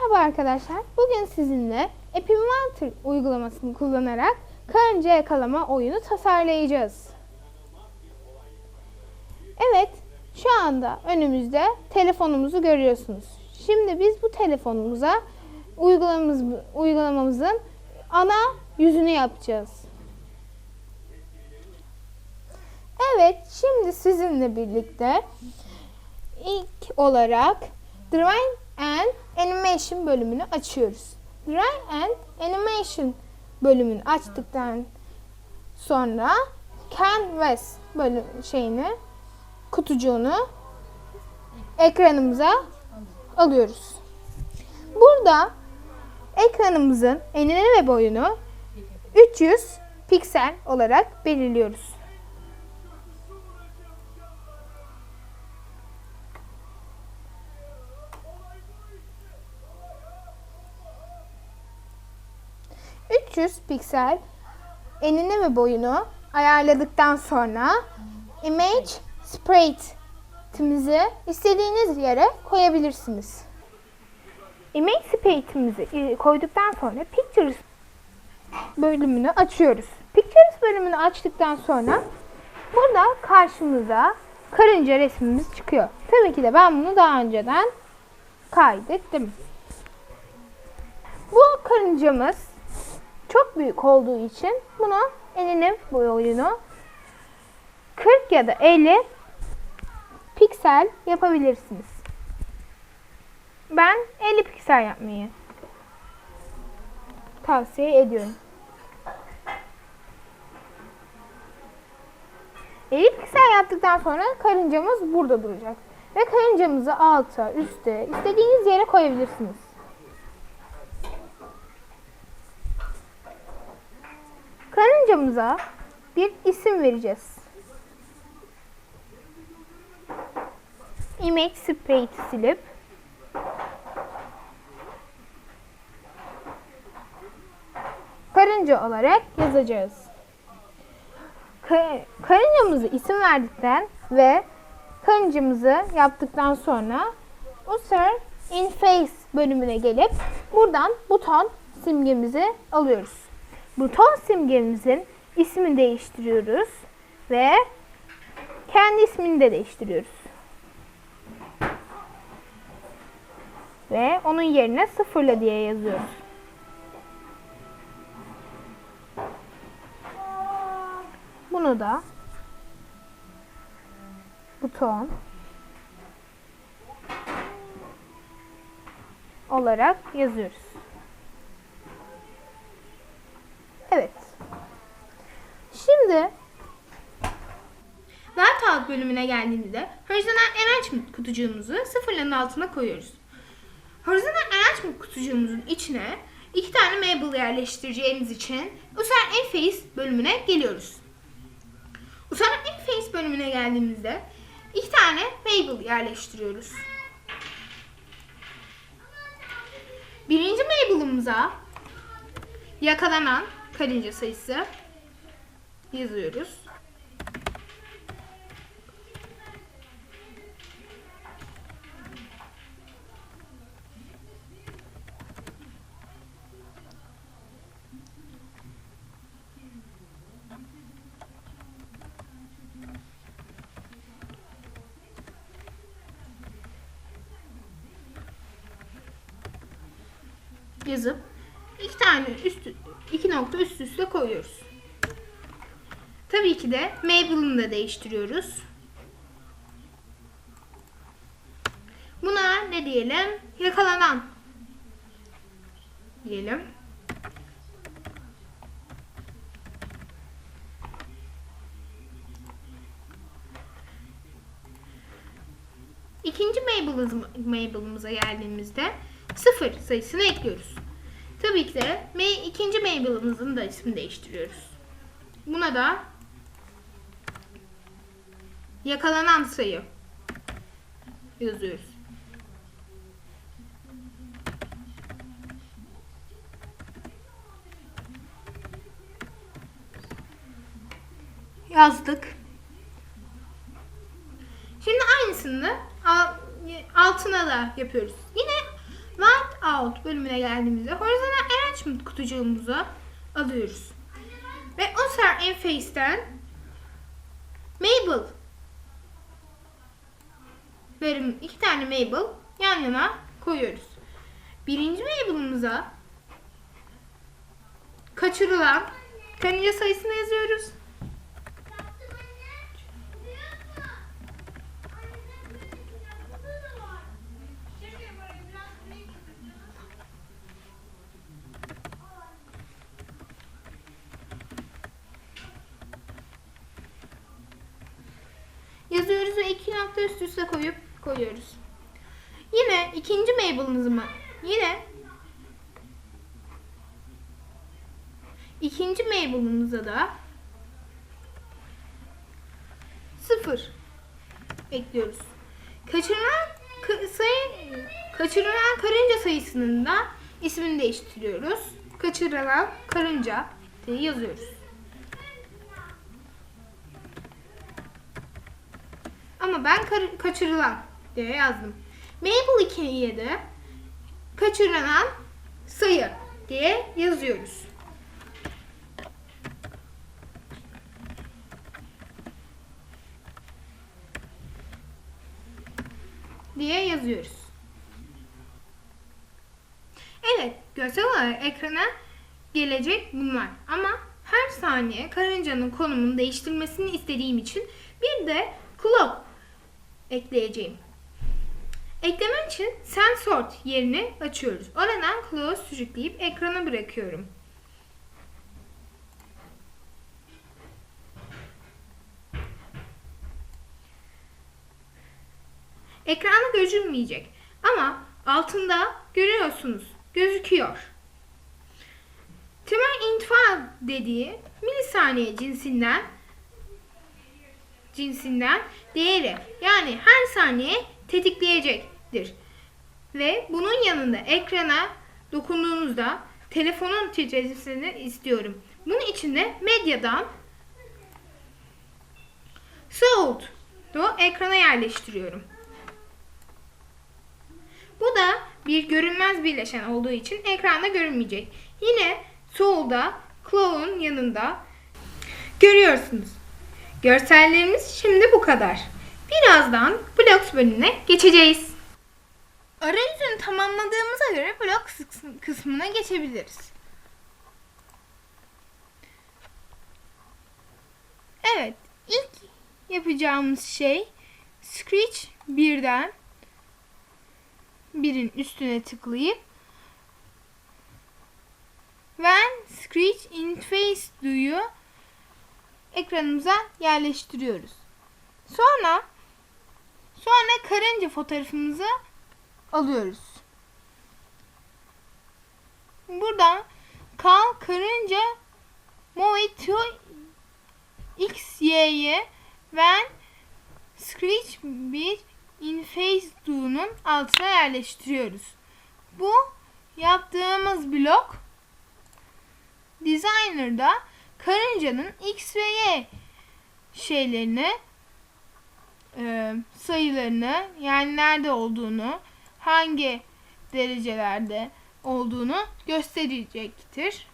Merhaba arkadaşlar. Bugün sizinle Epinventor uygulamasını kullanarak karınca yakalama oyunu tasarlayacağız. Evet, şu anda önümüzde telefonumuzu görüyorsunuz. Şimdi biz bu telefonumuza uygulamamız, uygulamamızın ana yüzünü yapacağız. Evet, şimdi sizinle birlikte ilk olarak Drawing and Animation bölümünü açıyoruz. Drawing and Animation bölümünü açtıktan sonra Canvas bölüm şeyini kutucuğunu ekranımıza alıyoruz. Burada ekranımızın enini ve boyunu 300 piksel olarak belirliyoruz. ...300 piksel enini ve boyunu ayarladıktan sonra image spread'imizi istediğiniz yere koyabilirsiniz. Image spread'imizi e, koyduktan sonra pictures bölümünü açıyoruz. Pictures bölümünü açtıktan sonra burada karşımıza karınca resmimiz çıkıyor. Tabii ki de ben bunu daha önceden kaydettim. Bu karıncamız çok büyük olduğu için bunu enine boyunu 40 ya da 50 piksel yapabilirsiniz. Ben 50 piksel yapmayı tavsiye ediyorum. 50 piksel yaptıktan sonra karıncamız burada duracak. Ve karıncamızı alta, üste, istediğiniz yere koyabilirsiniz. Karıncamıza bir isim vereceğiz. Image sprite silip karınca olarak yazacağız. Ka- karıncamızı isim verdikten ve karıncamızı yaptıktan sonra User in Face bölümüne gelip buradan buton simgemizi alıyoruz. Buton simgemizin ismini değiştiriyoruz ve kendi ismini de değiştiriyoruz. Ve onun yerine sıfırla diye yazıyoruz. Bunu da buton olarak yazıyoruz. Evet. Şimdi Whiteout bölümüne geldiğimizde horizontal arrangement kutucuğumuzu sıfırların altına koyuyoruz. Horizontal arrangement kutucuğumuzun içine iki tane Mabel yerleştireceğimiz için User Interface bölümüne geliyoruz. User Interface bölümüne geldiğimizde iki tane Mabel yerleştiriyoruz. Birinci Mabel'ımıza yakalanan karınca sayısı yazıyoruz. yazıp iki tane üst iki nokta üst üste koyuyoruz. Tabii ki de Mabel'ını da değiştiriyoruz. Buna ne diyelim? Yakalanan diyelim. İkinci Mabel'ımız- Mabel'ımıza geldiğimizde sıfır sayısını ekliyoruz. Tabii ki de ikinci Mabel'ımızın da ismini değiştiriyoruz. Buna da yakalanan sayı yazıyoruz. Yazdık. Şimdi aynısını al- altına da yapıyoruz. Yine white out bölümüne geldiğimizde horizontal arrangement kutucuğumuzu alıyoruz. Ve Oscar Interface'ten Mabel bölüm iki tane Mabel yan yana koyuyoruz. Birinci Mabel'ımıza kaçırılan karınca sayısını yazıyoruz. Yazıyoruz ve iki nokta üst üste koyup koyuyoruz. Yine ikinci Mabel'ımızı yine ikinci Mabel'ımıza da sıfır ekliyoruz. Kaçırılan ka- sayı kaçırılan karınca sayısının da ismini değiştiriyoruz. Kaçırılan karınca diye yazıyoruz. Ama ben kaçırılan diye yazdım. Mabel 2'ye de kaçırılan sayı diye yazıyoruz. diye yazıyoruz. Evet, görsel olarak ekrana gelecek bunlar. Ama her saniye karıncanın konumunu değiştirmesini istediğim için bir de clock ekleyeceğim. Eklemem için sensort yerini açıyoruz. Oradan close sürükleyip ekrana bırakıyorum. Ekranda gözükmeyecek. Ama altında görüyorsunuz. Gözüküyor. Temel intifal dediği milisaniye cinsinden cinsinden değeri yani her saniye tetikleyecektir. Ve bunun yanında ekrana dokunduğunuzda telefonun titreşmesini istiyorum. Bunun için de medyadan soğut ekrana yerleştiriyorum. Bu da bir görünmez birleşen olduğu için ekranda görünmeyecek. Yine solda Cloud'un yanında görüyorsunuz. Görsellerimiz şimdi bu kadar. Birazdan Blocks bölümüne geçeceğiz. Arayüzünü tamamladığımıza göre Blocks kısmına geçebiliriz. Evet, ilk yapacağımız şey Scratch birden birin üstüne tıklayıp When Scratch Interface Do'yu ekranımıza yerleştiriyoruz. Sonra sonra karınca fotoğrafımızı alıyoruz. Buradan kal karınca move to x y'ye when scratch bir interface do'nun altına yerleştiriyoruz. Bu yaptığımız blok Designer'da karıncanın x ve y şeylerini e, sayılarını yani nerede olduğunu hangi derecelerde olduğunu gösterecektir.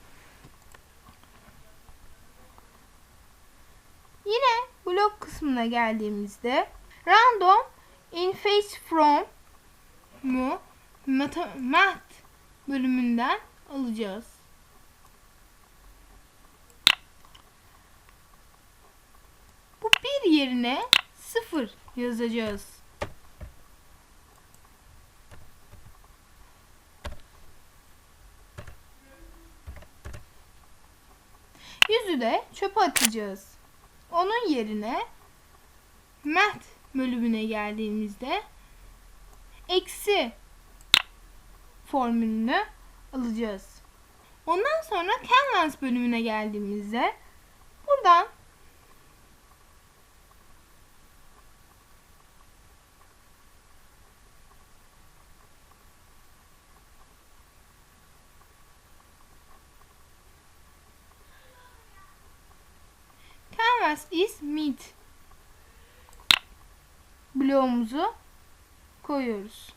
Yine blok kısmına geldiğimizde random interface from mu math bölümünden alacağız. Bu bir yerine sıfır yazacağız. Yüzü de çöpe atacağız. Onun yerine math bölümüne geldiğimizde eksi formülünü alacağız. Ondan sonra Canvas bölümüne geldiğimizde buradan bloğumuzu koyuyoruz.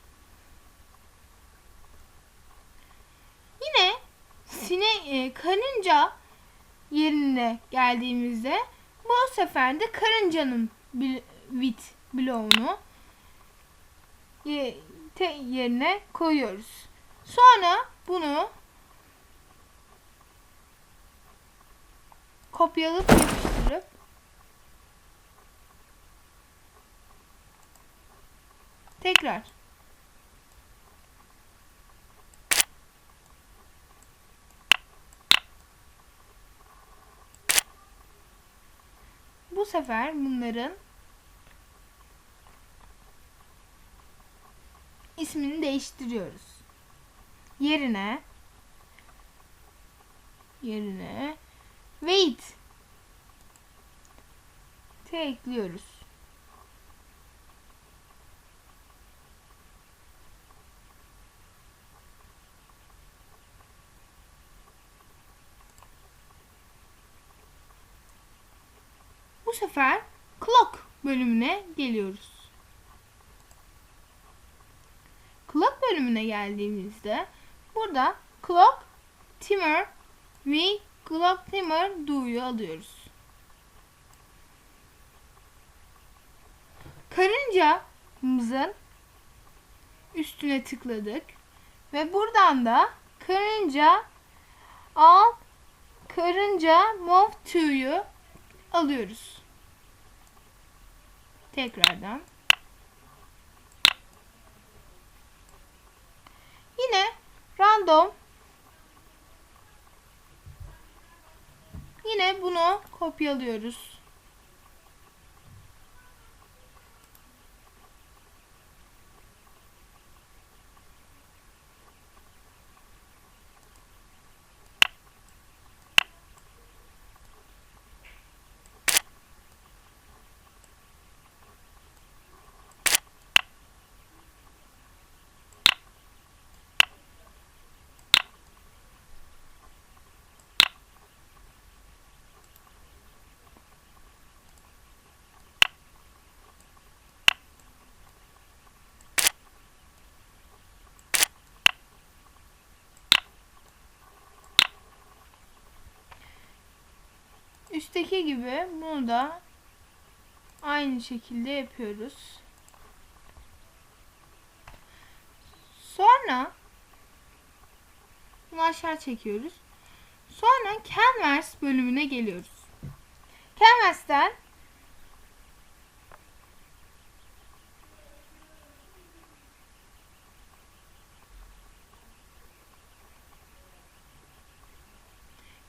e, karınca yerine geldiğimizde bu sefer de karıncanın bil, bit bloğunu te- yerine koyuyoruz. Sonra bunu kopyalayıp yapıştırıp tekrar. Bu sefer bunların ismini değiştiriyoruz. Yerine yerine wait. Te sefer clock bölümüne geliyoruz. Clock bölümüne geldiğimizde burada clock timer ve clock timer do'yu alıyoruz. Karıncamızın üstüne tıkladık ve buradan da karınca al karınca move to'yu alıyoruz. Tekrardan. Yine random Yine bunu kopyalıyoruz. Üstteki gibi bunu da aynı şekilde yapıyoruz. Sonra bunu aşağı çekiyoruz. Sonra Canvas bölümüne geliyoruz. Canvas'ten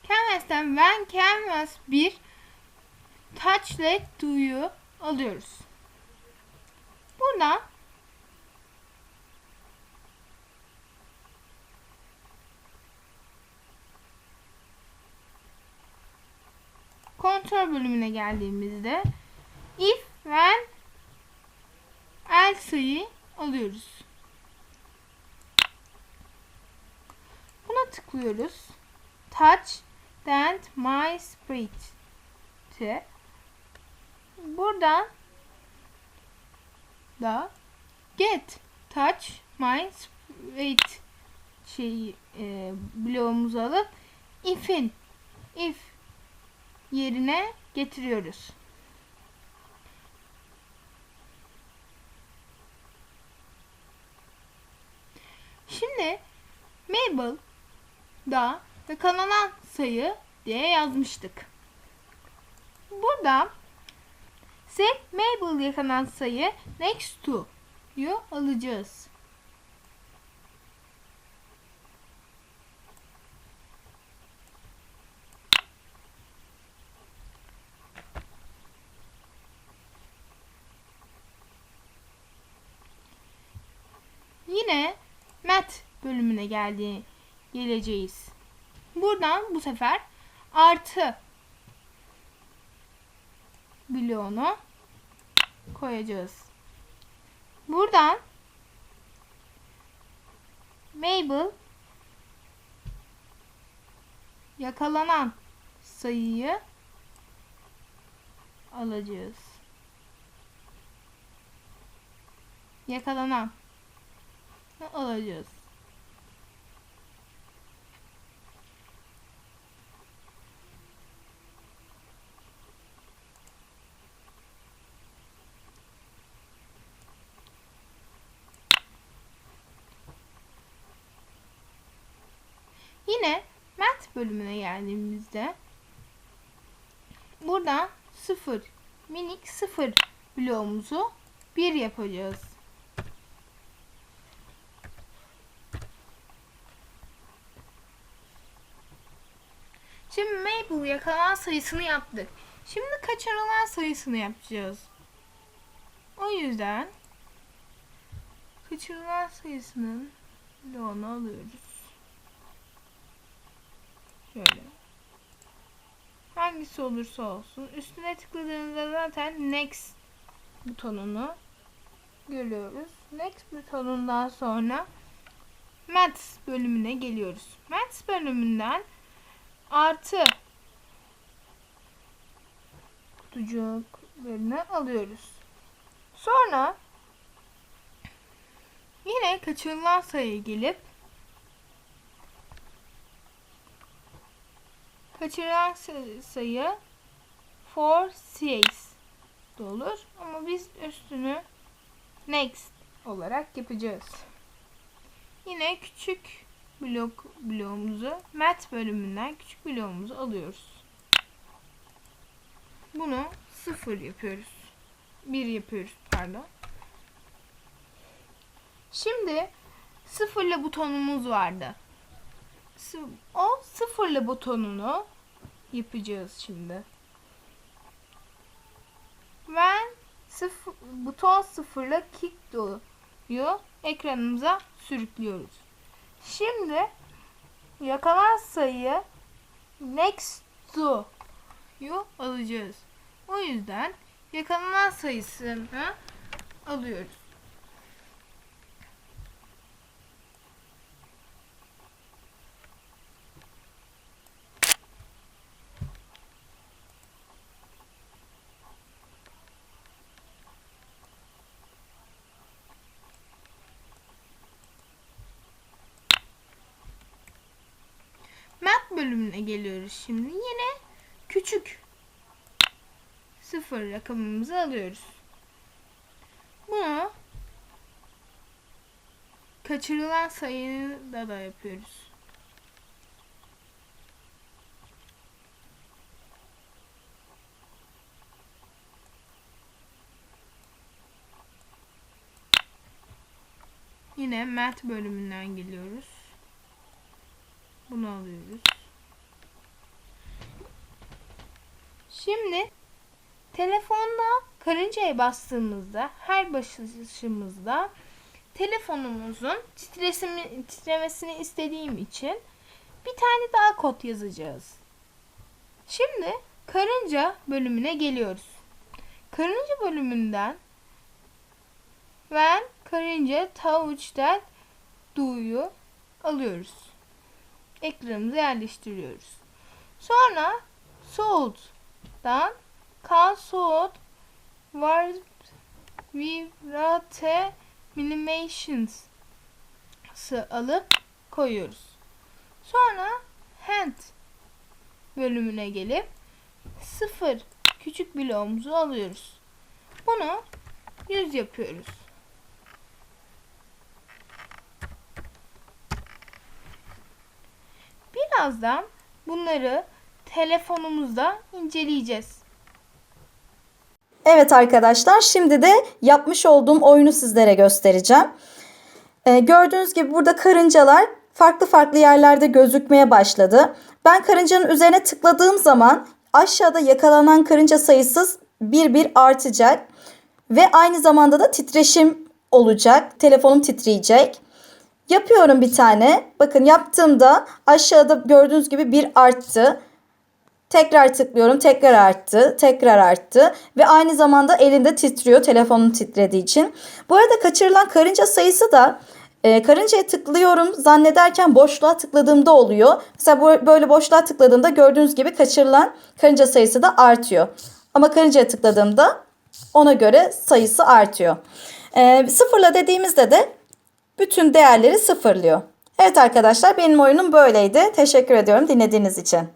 Canvas'ten When Canvas 1 Touch Let Do'yu alıyoruz. Buradan kontrol bölümüne geldiğimizde if when else'yi alıyoruz. Buna tıklıyoruz. Touch Dent My Spirit. Buradan da Get Touch My Spirit şeyi e, bloğumuzu alıp if'in if yerine getiriyoruz. Şimdi Mabel da yakalanan sayı diye yazmıştık. Burada set Mabel yakalanan sayı next to'yu alacağız. Yine Math bölümüne geldi, geleceğiz. Buradan bu sefer artı bloğunu koyacağız. Buradan Mabel yakalanan sayıyı alacağız. Yakalanan alacağız. Yine math bölümüne geldiğimizde buradan 0 minik 0 bloğumuzu 1 yapacağız. Şimdi Mabel yakalanan sayısını yaptık. Şimdi kaçırılan sayısını yapacağız. O yüzden kaçırılan sayısının bloğunu alıyoruz. Şöyle. Hangisi olursa olsun. Üstüne tıkladığınızda zaten next butonunu görüyoruz. Next butonundan sonra Maths bölümüne geliyoruz. Maths bölümünden artı kutucuklarını alıyoruz. Sonra yine kaçırılan sayıya gelip kaçırılan say- sayı for six de olur ama biz üstünü next olarak yapacağız. Yine küçük blok bloğumuzu math bölümünden küçük bloğumuzu alıyoruz. Bunu sıfır yapıyoruz. Bir yapıyoruz pardon. Şimdi sıfırla butonumuz vardı. O sıfırla butonunu yapacağız şimdi. When sıfır, buton sıfırla kick doluyu ekranımıza sürüklüyoruz. Şimdi yakalan sayı next to'yu alacağız. O yüzden yakalanan sayısını alıyoruz. Math bölümüne geliyoruz şimdi. Yine küçük sıfır rakamımızı alıyoruz. Bunu kaçırılan sayıda da yapıyoruz. Yine math bölümünden geliyoruz. Bunu alıyoruz. Şimdi telefonda karıncaya bastığımızda her basışımızda telefonumuzun titresimi, titremesini istediğim için bir tane daha kod yazacağız. Şimdi karınca bölümüne geliyoruz. Karınca bölümünden when karınca touch that do'yu alıyoruz ekranımıza yerleştiriyoruz. Sonra soğut'dan kan soğut var vibrate millimations alıp koyuyoruz. Sonra hand bölümüne gelip sıfır küçük bloğumuzu alıyoruz. Bunu 100 yapıyoruz. Birazdan bunları telefonumuzda inceleyeceğiz. Evet arkadaşlar şimdi de yapmış olduğum oyunu sizlere göstereceğim. Ee, gördüğünüz gibi burada karıncalar farklı farklı yerlerde gözükmeye başladı. Ben karıncanın üzerine tıkladığım zaman aşağıda yakalanan karınca sayısı bir bir artacak. Ve aynı zamanda da titreşim olacak. Telefonum titreyecek. Yapıyorum bir tane. Bakın yaptığımda aşağıda gördüğünüz gibi bir arttı. Tekrar tıklıyorum. Tekrar arttı. Tekrar arttı. Ve aynı zamanda elinde titriyor. Telefonun titrediği için. Bu arada kaçırılan karınca sayısı da e, karıncaya tıklıyorum zannederken boşluğa tıkladığımda oluyor. Mesela böyle boşluğa tıkladığımda gördüğünüz gibi kaçırılan karınca sayısı da artıyor. Ama karıncaya tıkladığımda ona göre sayısı artıyor. E, sıfırla dediğimizde de bütün değerleri sıfırlıyor. Evet arkadaşlar benim oyunum böyleydi. Teşekkür ediyorum dinlediğiniz için.